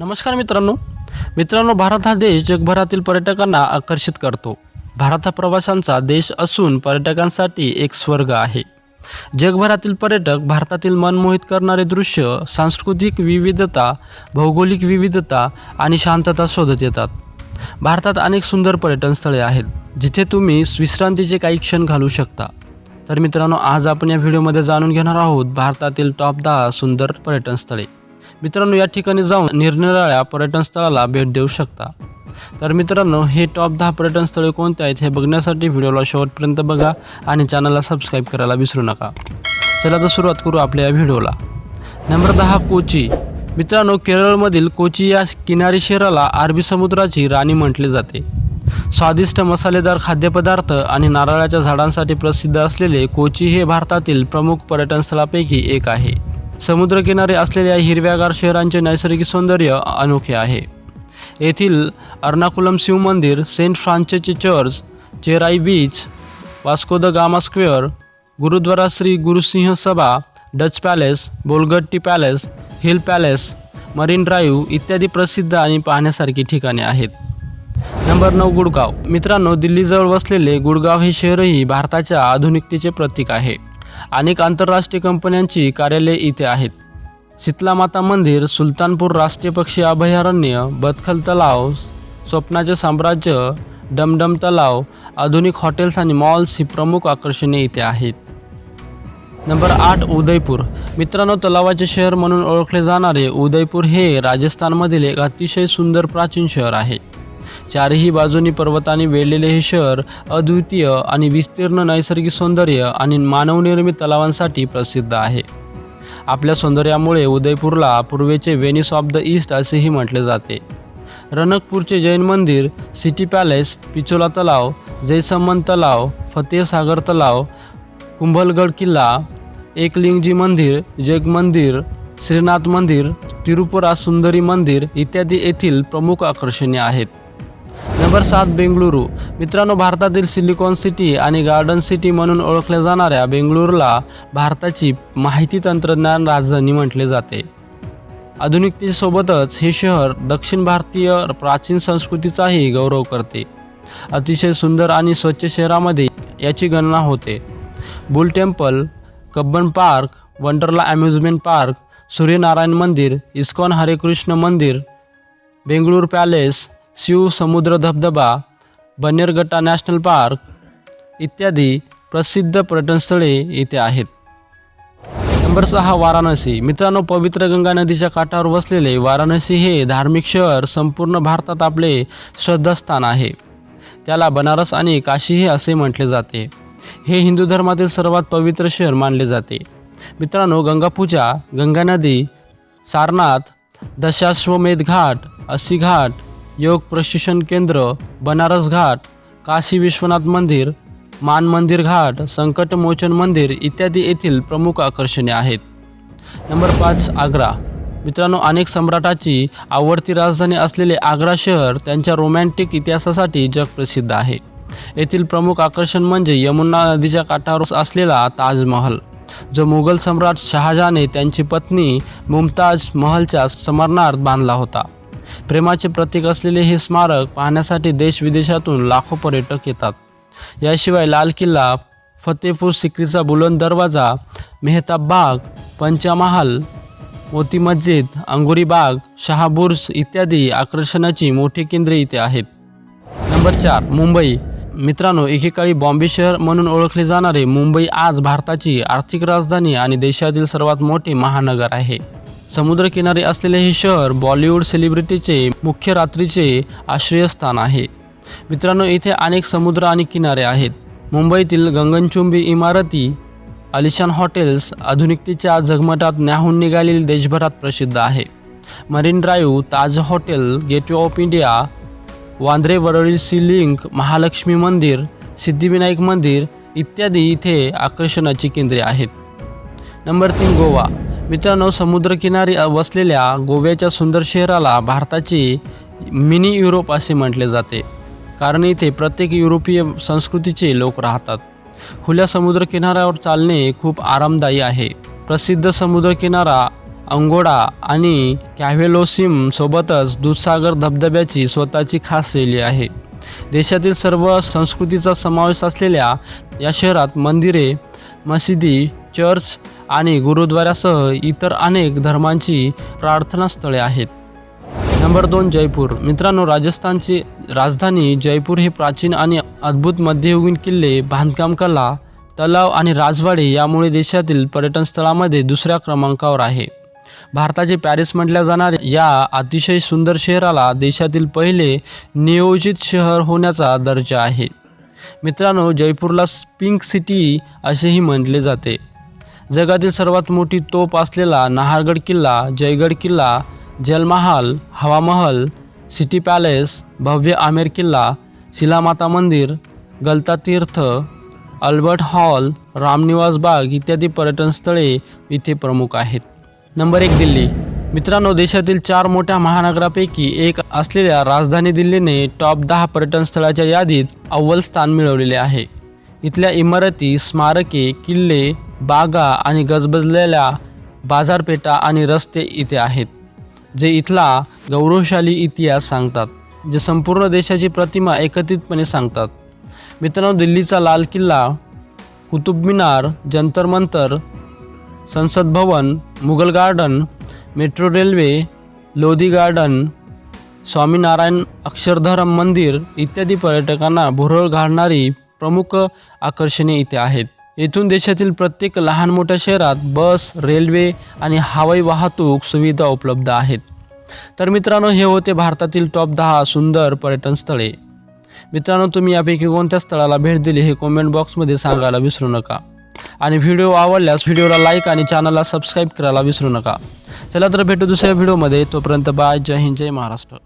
नमस्कार मित्रांनो. मित्रांनो भारत हा देश जगभरातील पर्यटकांना आकर्षित करतो. भारत हा प्रवाशांचा देश असून पर्यटकांसाठी एक स्वर्ग आहे. जगभरातील पर्यटक भारतातील मनमोहित करणारे दृश्य सांस्कृतिक विविधता भौगोलिक विविधता आणि शांतता शोधत येतात. भारतात अनेक सुंदर पर्यटन स्थळे आहेत जिथे तुम्ही विश्रांतीचे काही क्षण घालू शकता. तर मित्रांनो आज आपण या व्हिडिओमध्ये जाणून घेणार आहोत भारतातील टॉप दहा सुंदर पर्यटन स्थळे. मित्रांनो या ठिकाणी जाऊन निरनिराळ्या पर्यटन स्थळाला भेट देऊ शकता. तर मित्रांनो हे टॉप दहा पर्यटन स्थळे कोणते आहेत हे बघण्यासाठी व्हिडिओला शेवटपर्यंत बघा आणि चॅनलला सबस्क्राईब करायला विसरू नका. चला तर सुरुवात करू आपल्या या व्हिडिओला. नंबर दहा कोची. मित्रांनो केरळमधील कोची या किनारी शहराला अरबी समुद्राची राणी म्हटले जाते. स्वादिष्ट मसालेदार खाद्यपदार्थ आणि नारळाच्या झाडांसाठी प्रसिद्ध असलेले कोची हे भारतातील प्रमुख पर्यटन स्थळापैकी एक आहे. समुद्रकिनारे असलेल्या हिरव्यागार शहरांचे नैसर्गिक सौंदर्य अनोखे आहे. येथील अर्नाकुलम शिव मंदिर सेंट फ्रान्सचे church Cherai beach Vasco da Gama square gurudwara Shri Gurusingh Sabha Dutch palace Bolgatty palace hill palace marine drive इत्यादी प्रसिद्ध आणि पाहण्यासारखी ठिकाणे आहेत. नंबर नऊ गुडगाव. मित्रांनो दिल्लीजवळ वसलेले गुडगाव हे शहरही भारताच्या आधुनिकतेचे प्रतीक आहे. अनेक आंतरराष्ट्रीय कंपन्यांची कार्यालये इथे आहेत. शीतला माता मंदिर सुलतानपूर राष्ट्रीय पक्षी अभयारण्य बदखल तलाव स्वप्नाचे साम्राज्य डमडम तलाव आधुनिक हॉटेल्स आणि मॉल्स ही प्रमुख आकर्षणे इथे आहेत. नंबर आठ उदयपूर. मित्रांनो तलावाचे शहर म्हणून ओळखले जाणारे उदयपूर हे राजस्थानमधील एक अतिशय सुंदर प्राचीन शहर आहे. चारही बाजूनी पर्वतांनी वेढलेले हे शहर अद्वितीय आणि विस्तीर्ण नैसर्गिक सौंदर्य आणि मानवनिर्मित तलावांसाठी प्रसिद्ध आहे. आपल्या सौंदर्यामुळे उदयपूरला पूर्वेचे वेनिस ऑफ द ईस्ट असेही म्हटले जाते. रनकपूरचे जैन मंदिर सिटी पॅलेस पिचोला तलाव जयसमन तलाव फतेहसागर तलाव कुंभलगड किल्ला एकलिंगजी मंदिर जग मंदिर श्रीनाथ मंदिर तिरुपुरा सुंदरी मंदिर इत्यादी येथील प्रमुख आकर्षणे आहेत. नंबर सात बेंगळुरू. मित्रांनो भारतातील सिलिकॉन सिटी आणि गार्डन सिटी म्हणून ओळखल्या जाणाऱ्या बेंगळुरूला भारताची माहिती तंत्रज्ञान राजधानी म्हटले जाते. आधुनिकतेसोबतच हे शहर दक्षिण भारतीय प्राचीन संस्कृतीचाही गौरव करते. अतिशय सुंदर आणि स्वच्छ शहरामध्ये याची गणना होते. Bull temple Cubbon park Wonderla amusement park Suryanarayan मंदिर इस्कॉन हरेकृष्ण मंदिर बेंगळूर पॅलेस शिव समुद्र धबधबा बनेरगट्टा नॅशनल पार्क इत्यादी प्रसिद्ध पर्यटनस्थळे इथे आहेत. नंबर सहा वाराणसी. मित्रांनो पवित्र गंगा नदीच्या काठावर वसलेले वाराणसी हे धार्मिक शहर संपूर्ण भारतात आपले श्रद्धास्थान आहे. त्याला बनारस आणि काशीही असे म्हटले जाते. हे हिंदू धर्मातील सर्वात पवित्र शहर मानले जाते. मित्रांनो गंगापूजा गंगा नदी सारनाथ दशाश्वमेध घाट अस्सी घाट योग प्रशिक्षण केंद्र बनारस घाट काशी विश्वनाथ मंदिर मान मंदिर घाट संकटमोचन मंदिर इत्यादी येथील प्रमुख आकर्षणे आहेत. नंबर पाच आग्रा. मित्रांनो अनेक सम्राटाची आवडती राजधानी असलेले आग्रा शहर त्यांच्या रोमॅन्टिक इतिहासासाठी जगप्रसिद्ध आहे. येथील प्रमुख आकर्षण म्हणजे यमुना नदीच्या काठावर असलेला ताजमहल जो मुघल सम्राट शहाजहाने त्यांची पत्नी मुमताज महलच्या स्मरणार्थ बांधला होता. प्रेमाचे प्रतीक असलेले हे स्मारक पाहण्यासाठी देशविदेशातून लाखो पर्यटक येतात. याशिवाय लाल किल्ला फतेपूर सिक्रीचा बुलंद दरवाजा मेहताब बाग पंचमहाल मोती मस्जिद अंगुरी बाग शहाबुर्स इत्यादी आकर्षणाची मोठी केंद्रे इथे आहेत. नंबर चार मुंबई. मित्रांनो एकेकाळी बॉम्बे शहर म्हणून ओळखले जाणारे मुंबई आज भारताची आर्थिक राजधानी आणि देशातील सर्वात मोठे महानगर आहे. समुद्रकिनारी असलेले हे शहर बॉलिवूड सेलिब्रिटीचे मुख्य रात्रीचे आश्रयस्थान आहे. मित्रांनो इथे अनेक समुद्र आणि किनारे आहेत. मुंबईतील गंगनचुंबी इमारती अलिशान हॉटेल्स आधुनिकतेच्या झगमटात न्याहून निघालेली देशभरात प्रसिद्ध आहे. Marine drive Taj hotel gateway of India Vandre Worli sea link Mahalakshmi मंदिर सिद्धिविनायक मंदिर इत्यादी इथे आकर्षणाची केंद्रे आहेत. नंबर तीन गोवा. मित्रांनो समुद्रकिनारी वसलेल्या गोव्याच्या सुंदर शहराला भारताची मिनी युरोप असे म्हटले जाते. कारण इथे प्रत्येक युरोपीय संस्कृतीचे लोक राहतात. खुल्या समुद्रकिनाऱ्यावर चालणे खूप आरामदायी आहे. प्रसिद्ध समुद्रकिनारा अंगोडा आणि कॅव्हेलोसिम सोबतच दूधसागर धबधब्याची स्वतःची खास शैली आहे. देशातील सर्व संस्कृतीचा समावेश असलेल्या या शहरात मंदिरे मशिदी चर्च आणि गुरुद्वारासह इतर अनेक धर्मांची प्रार्थनास्थळे आहेत. नंबर दोन जयपूर. मित्रांनो राजस्थानची राजधानी जयपूर हे प्राचीन आणि अद्भुत मध्ययुगीन किल्ले बांधकाम कला तलाव आणि राजवाडे यामुळे देशातील पर्यटन स्थळामध्ये दुसऱ्या क्रमांकावर आहे. भारताचे पॅरिस म्हटल्या जाणाऱ्या या अतिशय सुंदर शहराला देशातील पहिले नियोजित शहर होण्याचा दर्जा आहे. मित्रांनो जयपूरला पिंक सिटी असेही म्हटले जाते. जगातील सर्वात मोठी तोप असलेला नाहरगड किल्ला जयगड किल्ला जलमहाल हवामहल सिटी पॅलेस भव्य आमेर किल्ला शिलामाता मंदिर गलता तीर्थ अल्बर्ट हॉल रामनिवास बाग इत्यादी पर्यटन स्थळे इथे प्रमुख आहेत. नंबर एक दिल्ली. मित्रांनो देशातील चार मोठ्या महानगरापैकी एक असलेल्या राजधानी दिल्लीने टॉप दहा पर्यटन स्थळाच्या यादीत अव्वल स्थान मिळवलेले आहे. इथल्या इमारती स्मारके किल्ले बागा आणि गजबजलेल्या बाजारपेठा आणि रस्ते इथे आहेत जे इथला गौरवशाली इतिहास सांगतात जे संपूर्ण देशाची प्रतिमा एकत्रितपणे सांगतात. मित्रांनो दिल्लीचा लाल किल्ला Qutub Minar Jantar Mantar Sansad Bhavan Mughal garden metro railway Lodhi garden Swaminarayan Akshardham मंदिर इत्यादी पर्यटकांना भुरळ घालणारी प्रमुख आकर्षणे इथे आहेत. येथून देशातील प्रत्येक लहान मोठ्या शहरात बस रेल्वे आणि हवाई वाहतूक सुविधा उपलब्ध आहेत. तर मित्रांनो हे होते भारतातील टॉप दहा सुंदर पर्यटन स्थळे. मित्रांनो तुम्ही यापैकी कोणत्या स्थळाला भेट दिली हे कॉमेंट बॉक्समध्ये सांगायला विसरू नका. आणि व्हिडिओ आवडल्यास व्हिडिओला लाईक आणि चॅनलला सबस्क्राईब करायला विसरू नका. चला तर भेटू दुसऱ्या व्हिडिओमध्ये तोपर्यंत बाय. जय हिंद जय महाराष्ट्र.